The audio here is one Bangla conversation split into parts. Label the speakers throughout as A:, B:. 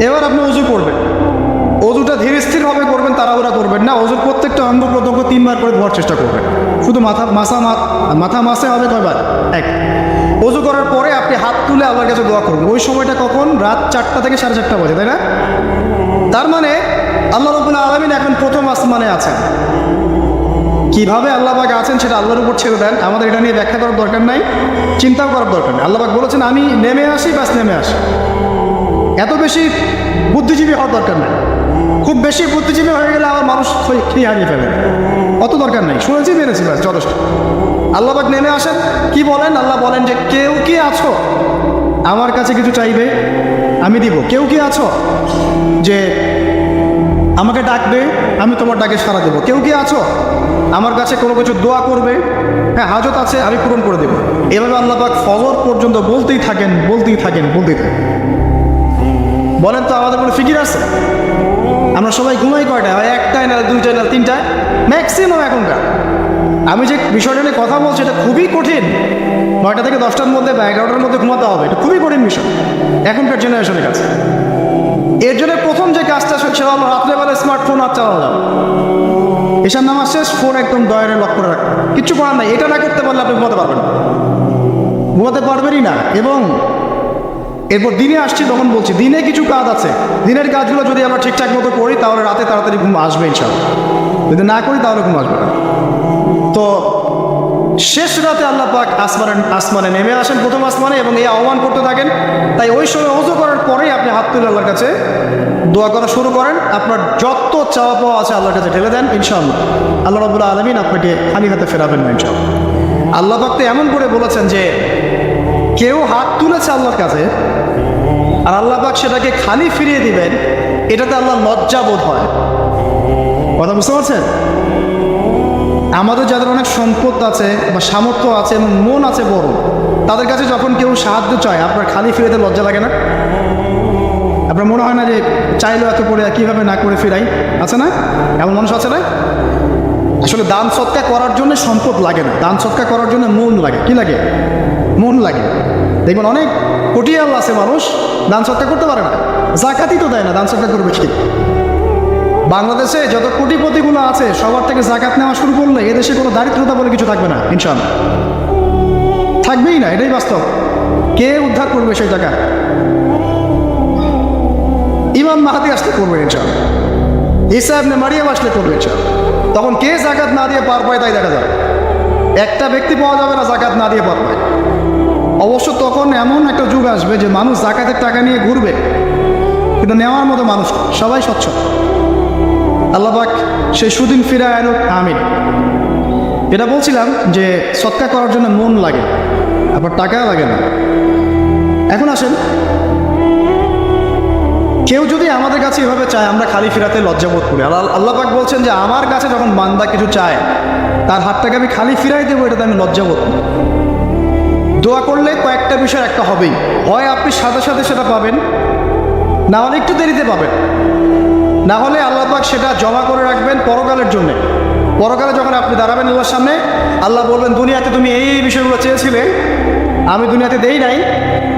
A: এবার আপনি অজু করবেন। অজুটা ধীরে স্থিরভাবে করবেন, তাড়াহুড়া করবেন না। অজুর প্রত্যেকটা অঙ্গ প্রত্যঙ্গ তিনবার করে ধোয়ার চেষ্টা করবেন। শুধু মাথা মাথা মাথা মাসে হবে কয়বার? এক। অজু করার পরে আপনি হাত তুলে আল্লাহর কাছে দোয়া করবেন। ওই সময়টা কখন? রাত চারটা থেকে সাড়ে চারটা বাজে, তাই না? তার মানে আল্লাহ রবুল্লা আলমিন এখন প্রথম আসমানে আছেন। কীভাবে আল্লাহবাক আছেন সেটা আল্লাহর উপর ছেড়ে দেন, আমাদের এটা নিয়ে ব্যাখ্যা করার দরকার নাই, চিন্তাও করার দরকার নেই। আল্লাহবাক বলেছেন, আমি নেমে আসি ব্যাস নেমে আসি। এত বেশি বুদ্ধিজীবী হওয়ার দরকার নেই। খুব বেশি বুদ্ধিজীবী হয়ে গেলে আমার মানুষ খেয়ে হারিয়ে ফেলে? অত দরকার নেই। শুনেছি, মেনেছি ব্যাস যথেষ্ট। আল্লাহবাক নেমে আসেন। কি বলেন? আল্লাহ বলেন যে, কেউ কি আছো? আমার কাছে কিছু চাইবে, আমি দিব। কেউ কি আছো? যে, আমাকে ডাকবে, আমি তোমার ডাকে সাড়া দেবো। কেউ কি আছো? আমার কাছে কোনো কিছু দোয়া করবে হ্যাঁ হাজত আছে, আমি পূরণ করে দেবো। এভাবে আল্লাহ পাক ফজর পর্যন্ত বলতেই থাকেন বলতেই থাকেন বলতেই থাকেন। বলেন তো আমাদের কোনো ফিকির আছে? আমরা সবাই ঘুমাই কয়টা হয় একটায় না দুইটায় না তিনটায়? ম্যাক্সিমাম এখনকার। আমি যে বিষয়টা নিয়ে কথা বলছি, এটা খুবই কঠিন। নয়টা থেকে দশটার মধ্যে বা এগারোটার মধ্যে ঘুমাতে হবে। এটা খুবই কঠিন বিষয়। এখনকার জেনারেশনের কাছে। এর জন্য প্রথম যে কাজটা সেটা হলো রাত্রেবেলা স্মার্টফোন আর চালানো যাবে। এসার নামাজ শেষ ফোন একদম দয়ারে লক করে রাখা। কিচ্ছু করার নাই। এটা না করতে পারলে আপনি ঘুমাতে পারবেন ঘুমাতে পারবেনই না। এবং এরপর দিনে আসছি, তখন বলছি, দিনে কিছু কাজ আছে। দিনের কাজগুলো যদি আমরা ঠিকঠাক মতো করি, তাহলে রাতে তাড়াতাড়ি ঘুম আসবে ইনশাল্লাহ যদি না করি, তাহলে ঘুম আসবে না। তো শেষ রাতে আল্লাহ পাক আসমানে আসমানে নেমে আসেন প্রথম আসমানে এবং এই আহ্বান করতে থাকেন। তাই ওই সময় অজু করার পরেই আপনি হাত তুলে আল্লাহর কাছে দোয়া করা শুরু করেন। আপনার যত চাওয়া পাওয়া আছে আল্লাহর কাছে ঢেলে দেন, ইনশাআল্লাহ। আল্লাহ রবুল্লা আলমিন আপনাকে খালি হাতে ফেরাবেন না আল্লাহ পাক তো এমন করে বলেছেন যে, কেউ হাত তুলেছে আল্লাহর কাছে আর আল্লাহ পাক সেটাকে খালি ফিরিয়ে দিবেন, এটাতে আল্লাহ লজ্জা বোধ হয়। কথা বুঝতে পারছেন? আমাদের যাদের অনেক সম্পদ আছে বা সামর্থ্য আছে এবং মন আছে বড়, তাদের কাছে যখন কেউ সাহায্য চায়, আপনার খালি ফিরেতে লজ্জা লাগে না? আপনার মনে হয় না যে চাইলেও এত করে কীভাবে না করে ফিরাই? আছে না? এমন মানুষ আছে না? আসলে দান সৎকা করার জন্য সম্পদ লাগে না। দান সৎকা করার জন্য মন লাগে। কি লাগে? মন লাগে। দেখবেন অনেক কোটিয়াল আছে মানুষ, দান সৎকা করতে পারে না। জাকাতই তো দেয় না, দান সৎকা করবে কি? বাংলাদেশে যত কোটিপতিগুলো আছে, সবার থেকে জাকাত নেওয়া শুরু করলে এদেশে কোনো দারিদ্রতা বলে কিছু থাকবে না ইনশাল্লাহ থাকবেই না, এটাই বাস্তব। কে উদ্ধার করবে সেই টাকা? ইমাম মাহাদি আসতে করবে ইনশাল্লাহ ইসা আপনি মারিয়াম আসলে করবে ইনশাল্লাহ তখন কে জাকাত না দিয়ে পার পায় তাই দেখা যাবে একটা ব্যক্তি পাওয়া যাবে না, জাকাত না দিয়ে পার পায়। অবশ্য তখন এমন একটা যুগ আসবে যে মানুষ জাকাতের টাকা নিয়ে ঘুরবে, কিন্তু নেওয়ার মতো মানুষ সবাই স্বচ্ছ। আল্লাহবাক সেই সুদিন ফিরে আনুক, আমিন। এটা বলছিলাম যে সৎকা করার জন্য মন লাগে, আবার টাকা লাগে না। এখন আসেন, কেউ যদি আমাদের কাছে এভাবে চায়, আমরা খালি ফিরাতে লজ্জাবোধ করি। আল্লাহ আল্লাপাক বলছেন যে আমার কাছে যখন বান্দা কিছু চায়, তার হাতটাকে আমি খালি ফিরাই দেবো, এটাতে আমি লজ্জাবোধ করি। দোয়া করলে কয়েকটা বিষয় একটা হবেই। হয় আপনি সাথে সাথে সেটা পাবেন, না হলে একটু দেরিতে পাবেন। না হলে আল্লাহ পাক সেটা জমা করে রাখবেন পরকালের জন্য। পরকালে যখন আপনি দাঁড়াবেন আল্লাহর সামনে, আল্লাহ বলবেন, দুনিয়াতে তুমি এই বিষয়গুলো চেয়েছিলে, আমি দুনিয়াতে দেই নাই।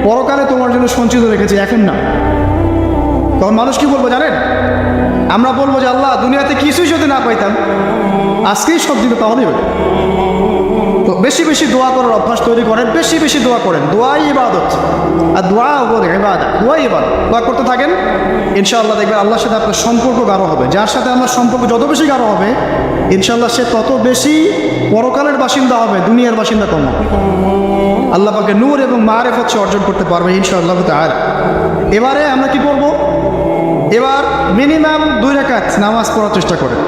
A: পরকালে তোমার জন্য সঞ্চিত রেখেছি, এখন না। তখন মানুষ কি বলব জানেন? আমরা বলব যে, আল্লাহ, দুনিয়াতে কিছুই যদি না পাইতাম, আজকেই সব দিতে তাহলেই বেশি বেশি দোয়া করার অভ্যাস তৈরি করেন, বেশি বেশি দোয়া করেন। দোয়াই ইবাদত। আর দোয়া বলে ইবাদত। দোয়াই ইবাদত। দোয়া করতে থাকেন, ইনশাআল্লাহ দেখবেন আল্লাহর সাথে আপনার সম্পর্ক গাঢ় হবে। যার সাথে আমার সম্পর্ক যত বেশি গাঢ় হবে, ইনশাআল্লাহ সে তত বেশি পরকালের বাসিন্দা হবে, দুনিয়ার বাসিন্দা কম হবে। আল্লাহ পাকে নূর এবং মারেফ হচ্ছে অর্জন করতে পারবে, ইনশাআল্লাহ আর এবারে আমরা কি করব? এবার মিনিমাম দুই রাকাত নামাজ পড়ার চেষ্টা করেন।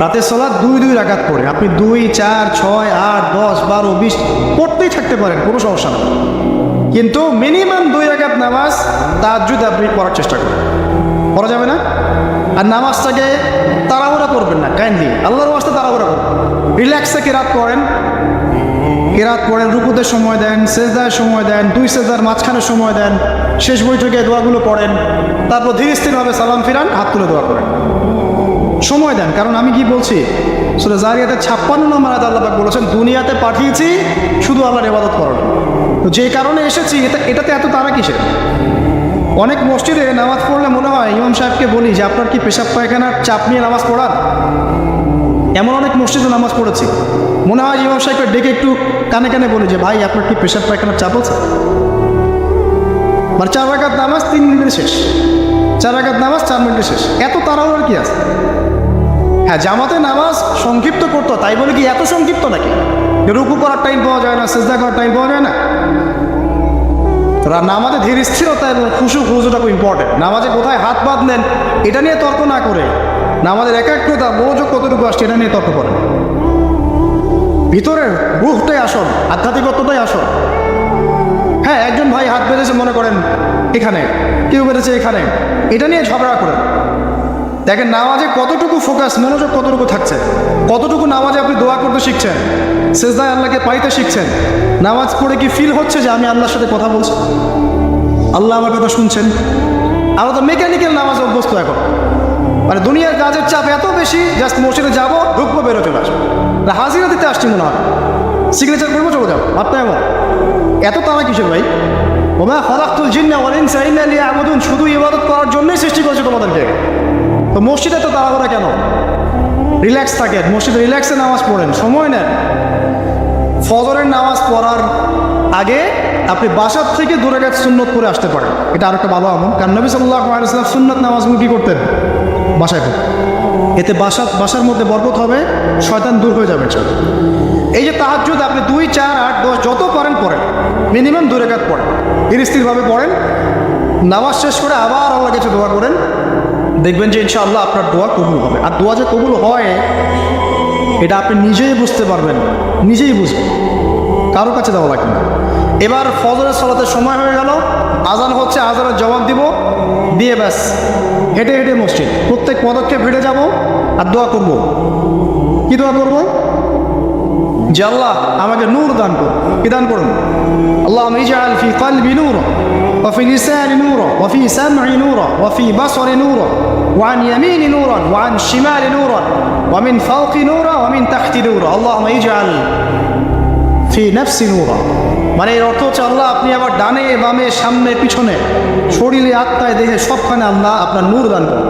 A: রাতের সলাৎ দুই দুই রাকাত পড়ে। আপনি দুই, চার, ছয়, আট, দশ, বারো, বিশ পড়তেই থাকতে পারেন, কোনো সমস্যা নেই। কিন্তু মিনিমাম দুই রাকাত নামাজ তার যদি আপনি পড়ার চেষ্টা করেন। পড়া যাবে না? আর নামাজটাকে তাড়াহুড়া করবেন না কাইন্ডলি আল্লাহর ওয়াস্তে তাড়াহুড়া করবেন রিল্যাক্সে কেরাত করেন কেরাত পড়েন, রুকুতে সময় দেন, সেজদায় সময় দেন, দুই সেজদার মাঝখানে সময় দেন, শেষ বৈঠকে দোয়াগুলো পড়েন, তারপর ধীরে স্থিরভাবে সালাম ফিরান, হাত তুলে দোয়া করেন। সময় দেন, কারণ আমি কি বলছি? সেটা জারিয়াতে ছাপ্পান্ন নম্বর আয়াত আল্লাহ পাক বলেছেন, দুনিয়াতে পাঠিয়েছি, শুধু আল্লাহর ইবাদত করার তো যে কারণে এসেছি, এটা, এটাতে এত তারা কিসের? অনেক মসজিদে নামাজ পড়লে মনে হয়, ইমাম সাহেবকে বলি যে, আপনার কি পেশাব পায়খানার চাপ নিয়ে নামাজ পড়ান? এমন অনেক মসজিদে নামাজ পড়েছি। মনে হয় ইমাম সাহেবকে ডেকে একটু কানে কানে বলি যে, ভাই, আপনার কি পেশাব পায়খানার চাপ আছে? মানে চার রাকাত নামাজ, তিন মিনিটে শেষ। চার রাকাত নামাজ, চার মিনিটে শেষ। এত তাড়াহুড়ার কি আছে? হ্যাঁ জামাতে নামাজ সংক্ষিপ্ত করতো তাই বলে কি এত সংক্ষিপ্ত নাকি? রুকু করার টাইম পাওয়া যায় না, সেজদা করার টাইম পাওয়া যায় না? নামাজে ধীর স্থিরতা এবং খুশু খুশুটা খুব ইম্পর্টেন্ট নামাজে কোথায় হাত বাঁধলেন, এটা নিয়ে তর্ক না করে। নামাজের একাগ্রতা, মনোযোগ কতটুকু আসছে, এটা নিয়ে তর্ক করেন ভিতরের রুহটাই আসল, আধ্যাত্মিকত্বটাই আসল। হাত বেঁধেছে মনে করেন এখানে। কেউ বেঁধেছে এখানে। এটা নিয়ে ঝগড়া করেন দেখেন নামাজে কতটুকু ফোকাস মনোযোগ কতটুকু থাকছে? কতটুকু নামাজে আপনি দোয়া করতে শিখছেন? সেজদায় আল্লাহকে পাইতে শিখছেন? নামাজ পড়ে কি ফিল হচ্ছে যে আমি আল্লাহর সাথে কথা বলছি? আল্লাহ আমার কথা শুনছেন। আমরা তো মেকানিক্যাল নামাজ অভ্যস্ত এখন। মানে দুনিয়ার কাজের চাপ এত বেশি জাস্ট মসজিদে যাব, ঢুকবো বেরো চলে আসব হাজিরা দিতে আসছি মনে হয়। সিগনেচার করব, চলে যাব। ভাবতে এমন। এত তারা কিসের ভাই? ওমা খলাকুল জিন্না ওয়ালিন সাইনা লিয়া আবুদুন শুধু ইবাদত করার জন্যই সৃষ্টি করেছে তোমাদেরকে। তো মসজিদে তো তাড়াহুড়া কেন? রিল্যাক্স থাকেন, মসজিদে রিল্যাক্সে নামাজ পড়েন, সময় নেন। ফজরের নামাজ পড়ার আগে আপনি বাসার থেকে দূরে গেছে সুন্নত করে আসতে পারেন। এটা আরেকটা ভালো আমল, কারণ নবী সাল্লাহ আলাইসাল্লাম সুন্নত নামাজগুলো কী করতেন? বাসায় পড়তেন এতে বাসা বাসার মধ্যে বরকত হবে, শয়তান দূর হয়ে যাবে। এই যে তাহাজুদ আপনি দুই, চার, আট, দশ, যত পারেন পড়েন। মিনিমাম দূরে রেখাত পড়েন। স্থিরভাবে পড়েন। নামাজ শেষ করে আবার আল্লাহ কাছে দোয়া করেন। দেখবেন যে ইনশাআল্লাহ আপনার দোয়া কবুল হবে। আর দোয়া যে কবুল হয়, এটা আপনি নিজেই বুঝতে পারবেন। নিজেই বুঝবেন। কারও কাছে দেওয়া লাগবে না। এবার ফজরের সলাতের সময় হয়ে গেল। আজান হচ্ছে, আজানের জবাব দিব। দিয়ে ব্যাস। হেঁটে হেঁটে মসজিদ। প্রত্যেক পদক্ষেপ হেঁটে যাব আর দোয়া করব। কি দোয়া করব? যে আল্লাহ আমাকে নূর দান করুন। কি দান করুন? আল্লাহ ইজআল ফি কলবি নূর وفي لساني نورا وفي سمعي نورا وفي بصري نورا وعن يميني نورا وعن شمالي نورا ومن فوقي نورا ومن تحتي نورا اللهم اجعل ফি নাফসি নূরা মানে এর অর্থ হচ্ছে আল্লাহ আপনি আবার ডানে বামে সামনে পিছনে শরীরে আত্মায় দেহে সবখানে আল্লাহ আপনার নূর দান করেন